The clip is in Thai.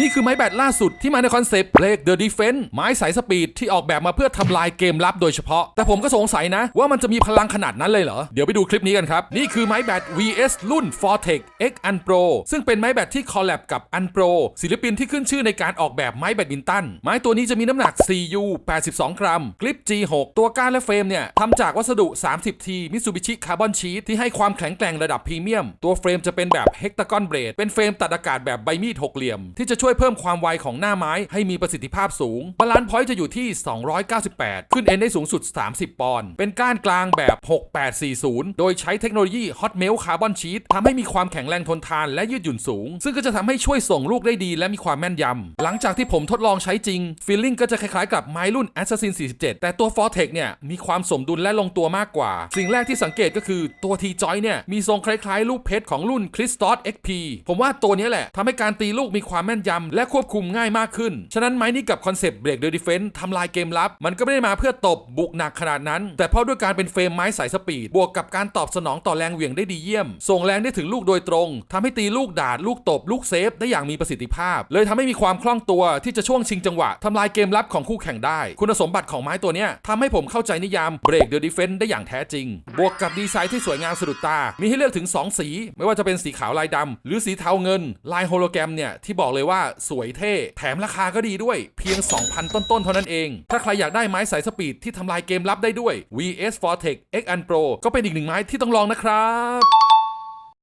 นี่คือไม้แบตล่าสุดที่มาในคอนเซปต์ Break the Defense ไม้สายสปีดที่ออกแบบมาเพื่อทำลายเกมลับโดยเฉพาะ แต่ผมก็สงสัยนะ ว่ามันจะมีพลังขนาดนั้นเลยเหรอ เดี๋ยวไปดูคลิปนี้กันครับ นี่คือไม้แบต VS รุ่น Fortec X Unpro ซึ่งเป็นไม้แบตที่คอลแลบกับ Unpro ศิลปินที่ขึ้นชื่อในการออกแบบไม้แบดมินตัน ไม้ตัวนี้จะมีน้ำหนัก 4U 82 กรัม กริป G6 ตัวก้านและเฟรมเนี่ยทำจากวัสดุ 30T Mitsubishi Carbon Sheet ที่ให้ความแข็งแกร่งระดับพรีเมียม ตัวเฟรมจะเป็นแบบ Hexagon Blade เป็นเฟรมตัดอากาศแบบใบมีดหกเหลี่ยมที่จะช่วยเพิ่มความไวของหน้าไม้ให้มีประสิทธิภาพสูงบาลานซ์พอยต์จะอยู่ที่ 298 ขึ้นเอ็นได้สูงสุด 30 ปอนด์เป็นก้านกลางแบบ 6840 โดยใช้เทคโนโลยี Hot Melt Carbon Sheet ทำให้มีความแข็งแรงทนทานและยืดหยุ่นสูง ซึ่งก็จะทำให้ช่วยส่งลูกได้ดีและมีความแม่นยำหลังจากที่ผมทดลองใช้จริงฟีลลิ่งก็จะคล้ายๆกับไม้รุ่น Assassin 47 แต่ตัว Fortec เนี่ยมีความสมดุลและลงตัวมากกว่า สิ่งแรกที่สังเกตก็คือตัว T-Joy เนี่ยมีทรงคล้ายๆ ลูกเพชรของรุ่น Christos XP ผมว่าตัวนี้แหละทำให้การตีลูกมีความแม่นยำและควบคุมง่ายมากขึ้น ฉะนั้นไม้นี้กับคอนเซปต์ Break the Defense ทำลายเกมลับ มันก็ไม่ได้มาเพื่อตบบุกหนักขนาดนั้น แต่เพราะด้วยการเป็นเฟรมไม้สายสปีด บวกกับการตอบสนองต่อแรงเหวี่ยงได้ดีเยี่ยม ส่งแรงได้ถึงลูกโดยตรงทำให้ตีลูกดาดลูกตบลูกเซฟได้อย่างมีประสิทธิภาพ เลยทำให้มีความคล่องตัวที่จะช่วงชิงจังหวะทำลายเกมลับของคู่แข่งได้ คุณสมบัติของไม้ตัวนี้ทำให้ผมเข้าใจนิยาม Break the Defense ได้อย่างแท้จริง บวกกับดีไซน์ที่สวยงามสะดุดตา มีให้เลือกถึง 2 สี ไม่ว่าจะเป็นสีขาวลายดำหรือสีเทาเงิน ลายโฮโลแกรมเนี่ยที่บอกเลยว่าสวยเท่ แถมราคาก็ดีด้วยเพียง 2,000 ต้นๆ เท่านั้นเอง ถ้าใครอยากได้ไม้สายสปีดที่ทำลายเกมลับได้ด้วย VS Fortech X Unpro ก็เป็นอีกหนึ่งไม้ที่ต้องลองนะครับ